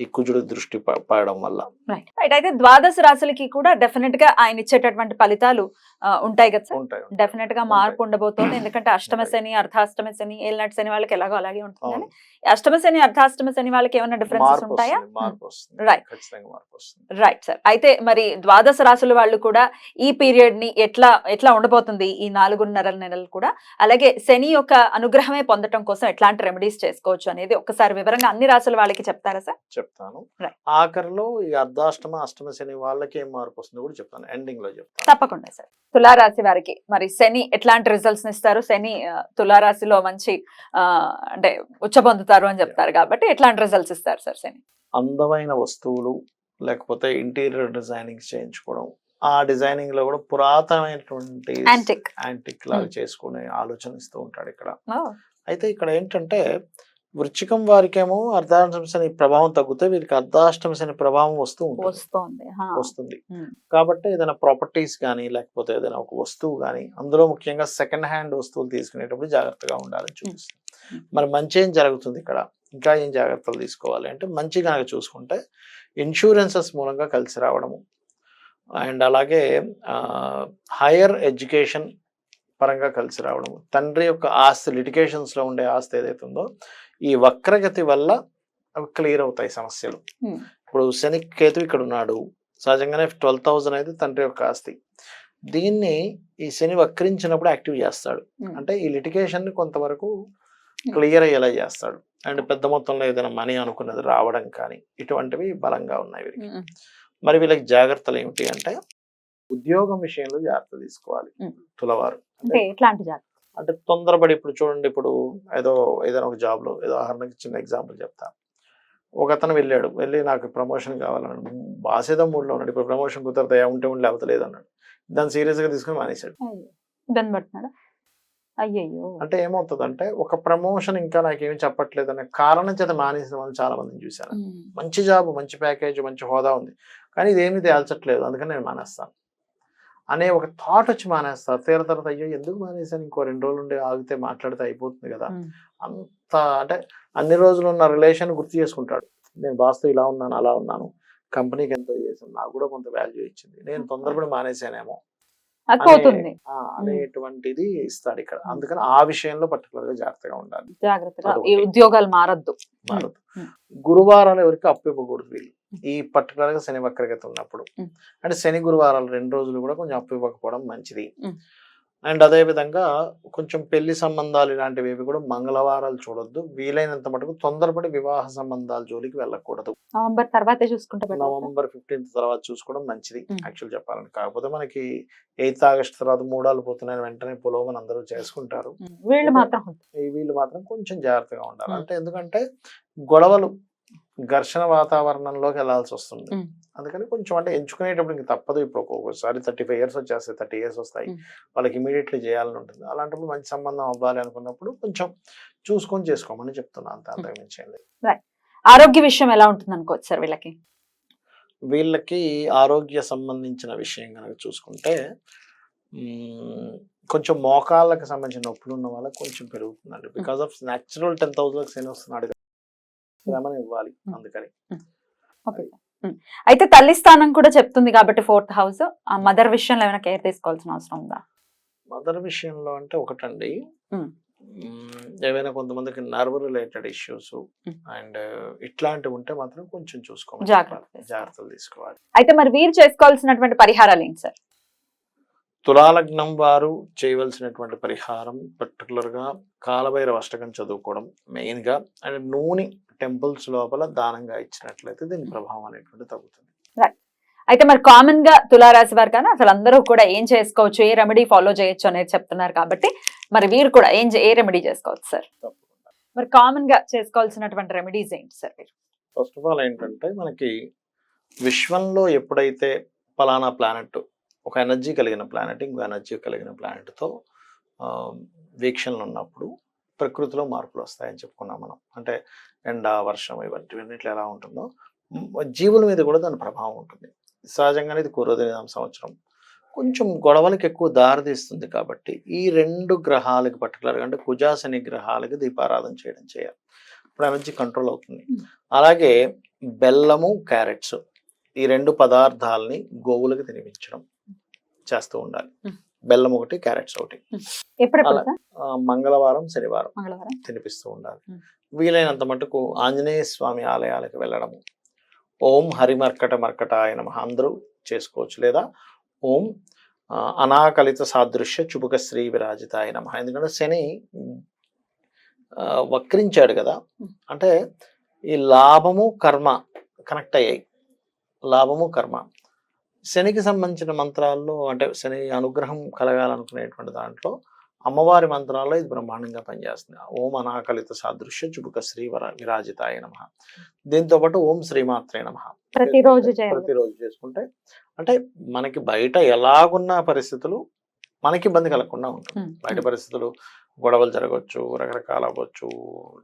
ఈ కుజుడు దృష్టి పడడం వల్ల. రైట్ అయితే ద్వాదశ రాశులకి కూడా డెఫినెట్గా ఆయన ఇచ్చేటటువంటి ఫలితాలు ఉంటాయి కదా సార్? డెఫినెట్గా మార్పు ఉండబోతోంది. ఎందుకంటే అష్టమ శని అర్ధాష్టమ శని ఏళ్ళనాటి శని వాళ్ళకి ఎలాగో అలాగే ఉంటుంది కానీ అష్టమ శని అర్ధాష్టమ శని వాళ్ళకి ఏమైనా డిఫరెన్సెస్ ఉంటాయా? వస్తుంది రైట్ సార్ అయితే మరి ద్వాదశ రాశుల వాళ్ళు కూడా ఈ పీరియడ్ని ఎట్లా ఎట్లా ఉండబోతుంది ఈ నాలుగున్నర నెలలు కూడా? అలాగే శని యొక్క అనుగ్రహమే పొందటం కోసం ఎట్లాంటి రెమెడీస్ చేసుకోవచ్చు అనేది ఒక్కసారి వివరంగా అన్ని రాశుల వాళ్ళకి చెప్తారా సార్ చెప్తాను. ఆఖరిలో ఈ అర్ధాష్టమ అష్టమ శని వాళ్ళకి ఏం మార్పు వస్తుందో కూడా చెప్తాను. ఎండింగ్లో చెప్తాను. తప్పకుండా సార్ తులారాశి వారికి మరి శని ఎట్లాంటి రిజల్ట్స్ ఇస్తారు శని తులారాశిలో మంచి అంటే ఉచ్చ పొందుతారు అని చెప్తారు కాబట్టి ఎట్లాంటి రిజల్ట్స్ ఇస్తారు సార్ శని? అందమైన వస్తువులు లేకపోతే ఇంటీరియర్ డిజైనింగ్ చేయించుకోవడం ఆ డిజైనింగ్లో కూడా పురాతనమైనటువంటి యాంటిక్ యాంటిక్ లాగా Hmm. చేసుకునే ఆలోచన ఇస్తూ ఉంటాడు ఇక్కడ. అయితే ఇక్కడ ఏంటంటే వృచ్చికం వారికేమో అర్ధాష్టమ శని ప్రభావం తగ్గితే వీరికి అర్ధాష్టమ శని ప్రభావం వస్తూ ఉంటుంది. వస్తోంది. కాబట్టి ఏదైనా ప్రాపర్టీస్ కానీ లేకపోతే ఏదైనా ఒక వస్తువు కానీ అందులో ముఖ్యంగా సెకండ్ హ్యాండ్ వస్తువులు తీసుకునేటప్పుడు జాగ్రత్తగా ఉండాలని చూపిస్తుంది. మరి మంచి ఏం జరుగుతుంది ఇక్కడ? ఇంకా ఏం జాగ్రత్తలు తీసుకోవాలి అంటే మంచి కనుక చూసుకుంటే ఇన్సూరెన్సెస్ మూలంగా కలిసి రావడము. అండ్ అలాగే హైయర్ ఎడ్యుకేషన్ పరంగా కలిసి రావడము. తండ్రి యొక్క ఆస్తి లిటిగేషన్స్లో ఉండే ఆస్తి ఏదైతే ఉందో ఈ వక్రగతి వల్ల అవి క్లియర్ అవుతాయి సమస్యలు. ఇప్పుడు శని కేతు ఇక్కడ ఉన్నాడు సహజంగానే ట్వెల్వ్ థౌజండ్ అయితే తండ్రి యొక్క ఆస్తి. దీన్ని ఈ శని వక్రించినప్పుడు యాక్టివ్ చేస్తాడు. అంటే ఈ లిటిగేషన్ని కొంతవరకు క్లియర్ అయ్యేలా చేస్తాడు. అండ్ పెద్ద మొత్తంలో ఏదైనా మనీ అనుకున్నది రావడం కానీ ఇటువంటివి బలంగా ఉన్నాయి వీరికి. మరి వీళ్ళకి జాగ్రత్తలు ఏమిటి అంటే ఉద్యోగం విషయంలో జాగ్రత్త తీసుకోవాలి. తులవారు. అంటే ఎట్లాంటి జాగ్రత్త? అంటే తొందరపడి ఇప్పుడు చూడండి ఇప్పుడు ఏదో ఏదైనా ఒక జాబ్లో ఏదో ఉదాహరణకి చిన్న ఎగ్జాంపుల్ చెప్తా. ఒక అతను వెళ్ళాడు వెళ్ళి నాకు ప్రమోషన్ కావాలన్నాడు. బాస్ ఏదో మూడ్లో ఉన్నాడు. ఇప్పుడు ప్రమోషన్ కుదరతాయా ఉంటే ఉండి లేకపోతే లేదన్నాడు దాన్ని సీరియస్గా తీసుకుని మానేశాడు. ఇబ్బంది పడుతున్నాడా? అయ్యయ్యో! అంటే ఒక ప్రమోషన్ ఇంకా నాకేమీ చెప్పట్లేదు అనే కారణం చేత మానేసిన వాళ్ళు చాలా మందిని చూశాను. మంచి జాబ్ మంచి ప్యాకేజ్ మంచి హోదా ఉంది. కానీ ఇదేమీ తేల్చట్లేదు అందుకని నేను మానేస్తాను. అనే ఒక థాట్ వచ్చి మానేస్తారు తీర తర్వాత అయ్యో ఎందుకు మానేశాను? ఇంకో రెండు రోజులు ఉండి ఆగితే మాట్లాడితే అయిపోతుంది కదా. అంత అంటే అన్ని రోజులు ఉన్న రిలేషన్ గుర్తు చేసుకుంటాడు. నేను బాస్తో ఇలా ఉన్నాను అలా ఉన్నాను. కంపెనీకి ఎంతో చేశాను. నాకు కూడా కొంత వాల్యూ ఇచ్చింది. నేను తొందరపడి మానేశానేమో. అది పోతుంది ఆ, అనేటువంటిది ఇస్తాడు ఇక్కడ. అందుకని ఆ విషయంలో పర్టికులర్గా జాగ్రత్తగా ఉండాలి. జాగ్రత్తగా. ఉద్యోగాలు మారద్దు. మారదు ఉమ్. గురువారాలు ఎవరికి అప్పు ఇవ్వకూడదు వీళ్ళు. ఈ పర్టికులర్గా శని వక్రగతి ఉన్నప్పుడు. అంటే శని గురువారాలు రెండు రోజులు కూడా కొంచెం అప్పు ఇవ్వకపోవడం మంచిది. అండ్ అదే విధంగా కొంచెం పెళ్ళి సంబంధాలు ఇలాంటివి ఏవి కూడా మంగళవారాలు చూడొద్దు వీలైనంత మటుకు తొందరపడి వివాహ సంబంధాల జోలికి వెళ్ళకూడదు నవంబర్ తర్వాతే చూసుకుంటే. నవంబర్ ఫిఫ్టీన్త్ తర్వాత చూసుకోవడం మంచిది. యాక్చువల్ చెప్పాలని కాకపోతే మనకి ఎయిత్ ఆగస్ట్ తర్వాత మూడాలు పోతున్నాయని వెంటనే పొలవని అందరూ చేసుకుంటారు. వీళ్ళు మాత్రం వీళ్ళు మాత్రం కొంచెం జాగ్రత్తగా ఉండాలి. అంటే ఎందుకంటే గొడవలు ఘర్షణ వాతావరణంలోకి వెళ్ళాల్సి వస్తుంది. అందుకని కొంచెం అంటే ఎంచుకునేటప్పుడు ఇంక తప్పదు. ఇప్పుడు ఒక్కొక్కసారి థర్టీ ఫైవ్ ఇయర్స్ వచ్చేస్తాయి థర్టీ ఇయర్స్ వస్తాయి. వాళ్ళకి ఇమీడియట్లీ చేయాలని ఉంటుంది. అలాంటప్పుడు మంచి సంబంధం అవ్వాలి అనుకున్నప్పుడు కొంచెం చూసుకొని చేసుకోమని చెప్తున్నాను అంత అంతకు మించి ఏం లేదు. ఆరోగ్య విషయం ఎలా ఉంటుంది అనుకోవచ్చు సార్ వీళ్ళకి? వీళ్ళకి ఆరోగ్య సంబంధించిన విషయం కనుక చూసుకుంటే కొంచెం మోకాళ్ళకి సంబంధించిన నొప్పులు ఉన్న వాళ్ళకి కొంచెం పెరుగుతుందండి. Because of natural ten thousand సేన వస్తున్నాడు. శ్రమను ఇవ్వాలి. అందుకని. ఓకే. అయితే తల్లి స్థానం కూడా చెప్తుంది కాబట్టి ఫోర్త్ హౌస్. ఆ మదర్ విషయంలో ఏమైనా కేర్ తీసుకోవాల్సిన అవసరం ఉందా? మదర్ విషయంలో అంటే ఒకటండి. ఏవైనా కొంతమందికి నర్వ్ రిలేటెడ్ ఇష్యూస్. అండ్ ఇట్లాంటివి ఉంటే మాత్రం కొంచెం చూసుకోవాలి జాగ్రత్త. జాగ్రత్తలు తీసుకోవాలి. అయితే మరి వీరు చేసుకోవాల్సినటువంటి పరిహారాలు ఏంటి సార్? తులాలగ్నం వారు చేయవలసినటువంటి పరిహారం particular గా కాలభైరవ అష్టకం చదువుకోవడం మెయిన్గా. అండ్ నూనె టెంపుల్స్ లోపల దానంగా ఇచ్చినట్లయితే దీని ప్రభావం అనేటువంటి తగ్గుతుంది. అయితే మరి కామన్గా తులారాశి వారు కానీ అసలు అందరూ కూడా ఏం చేసుకోవచ్చు ఏ రెమెడీ ఫాలో చేయొచ్చు అనేది చెప్తున్నారు కాబట్టి మరి వీరు కూడా ఏం ఏ రెమెడీ చేసుకోవచ్చు సార్? మరి కామన్గా చేసుకోవాల్సినటువంటి రెమెడీస్ ఏంటి సార్ మీరు? ఫస్ట్ ఆఫ్ ఆల్ ఏంటంటే మనకి విశ్వంలో ఎప్పుడైతే పలానా ప్లానెట్ ఒక ఎనర్జీ కలిగిన ప్లానెట్ ఇంకో ఎనర్జీ కలిగిన ప్లానెట్తో వీక్షణలు ఉన్నప్పుడు ప్రకృతిలో మార్పులు వస్తాయని చెప్పుకున్నాం మనం. అంటే ఎండ వర్షం ఇవన్నీ ఇవన్నిట్లో ఎలా ఉంటుందో జీవుల మీద కూడా దాని ప్రభావం ఉంటుంది. సహజంగానే ఇది కురోదిన సంవత్సరం. కొంచెం గొడవలకు ఎక్కువ దారితీస్తుంది కాబట్టి ఈ రెండు గ్రహాలకి పర్టికులర్గా అంటే కుజాశని గ్రహాలకి దీపారాధన చేయడం చేయాలి. ఇప్పుడు ఎనర్జీ కంట్రోల్ అవుతుంది. అలాగే బెల్లము క్యారెట్స్ ఈ రెండు పదార్థాలని గోవులకు తినిపించడం చేస్తూ ఉండాలి. బెల్లం ఒకటి క్యారెట్స్ ఒకటి. మంగళవారం శనివారం తినిపిస్తూ ఉండాలి. వీలైనంత మటుకు ఆంజనేయ స్వామి ఆలయాలకు వెళ్ళడము. ఓం హరిమర్కట మర్కటాయ నమ. అందరూ చేసుకోవచ్చు. లేదా ఓం అనాకలిత సాదృశ్య చుబుక శ్రీ విరాజితాయ నమ. ఎందుకంటే శని వక్రించాడు కదా. అంటే ఈ లాభము కర్మ కనెక్ట్ అయ్యాయి. లాభము కర్మ. శనికి సంబంధించిన మంత్రాల్లో అంటే శని అనుగ్రహం కలగాలనుకునేటువంటి దాంట్లో అమ్మవారి మంత్రాల్లో ఇది బ్రహ్మాండంగా పనిచేస్తుంది. ఓం అనాకలిత సాదృశ్య చుబుక శ్రీ వర విరాజితాయ నమ. దీంతో పాటు ఓం శ్రీమాత్రే నమ. ప్రతిరోజు ప్రతిరోజు చేసుకుంటే అంటే మనకి బయట ఎలాగున్న పరిస్థితులు మనకి ఇబ్బంది కలగకుండా ఉంటుంది. బయట పరిస్థితులు గొడవలు జరగవచ్చు రకరకాల అవ్వచ్చు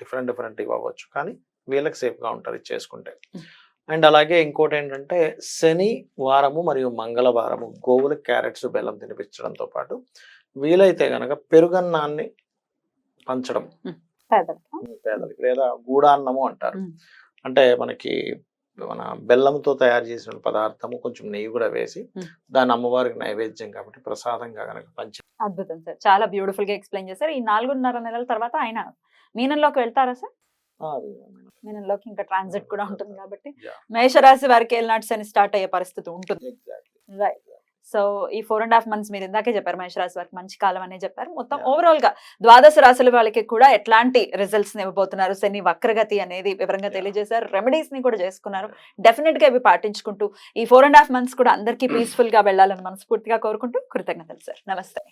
డిఫరెంట్ డిఫరెంట్ ఇవి అవ్వచ్చు. కానీ వీళ్ళకి సేఫ్గా ఉంటారు ఇది చేసుకుంటే. అండ్ అలాగే ఇంకోటి ఏంటంటే శని వారము మరియు మంగళవారము గోవులకు క్యారెట్స్ బెల్లం తినిపించడంతో పాటు వీలైతే గనక పెరుగన్నాన్ని పంచడం పేదలకు. లేదా గూడాన్నము అంటారు. అంటే మనకి మన బెల్లంతో తయారు చేసిన పదార్థము కొంచెం నెయ్యి కూడా వేసి. దాన్ని అమ్మవారికి నైవేద్యం కాబట్టి ప్రసాదంగా కనుక పంచి అద్భుతం సార్ చాలా బ్యూటిఫుల్గా ఎక్స్ప్లెయిన్ చేశారు ఈ నాలుగున్నర నెలల తర్వాత ఆయన మీనంలోకి వెళ్తారా సార్ మీనంలోకి ఇంకా ట్రాన్సిట్ కూడా ఉంటుంది కాబట్టి. మేషరాశి వారికి ఏలినాటి శని స్టార్ట్ అయ్యే పరిస్థితి ఉంటుంది. రైట్ సో ఈ ఫోర్ అండ్ హాఫ్ మంత్స్ మీరు ఇందాకే చెప్పారు మేషరాశి వారికి మంచి కాలం అనే చెప్పారు. మొత్తం. ఓవరాల్గా ద్వాదశ రాశుల వాళ్ళకి కూడా ఎట్లాంటి రిజల్ట్స్ ఇవ్వబోతున్నారు? శని వక్రగతి అనేది వివరంగా. తెలియజేశారు. రెమెడీస్ని కూడా చేసుకున్నారు. డెఫినెట్గా ఇవి పాటించుకుంటూ ఈ ఫోర్ అండ్ హాఫ్ మంత్స్ కూడా అందరికీ పీస్ఫుల్గా వెళ్ళాలని మనస్ఫూర్తిగా కోరుకుంటూ కృతజ్ఞతలు సార్ నమస్తే.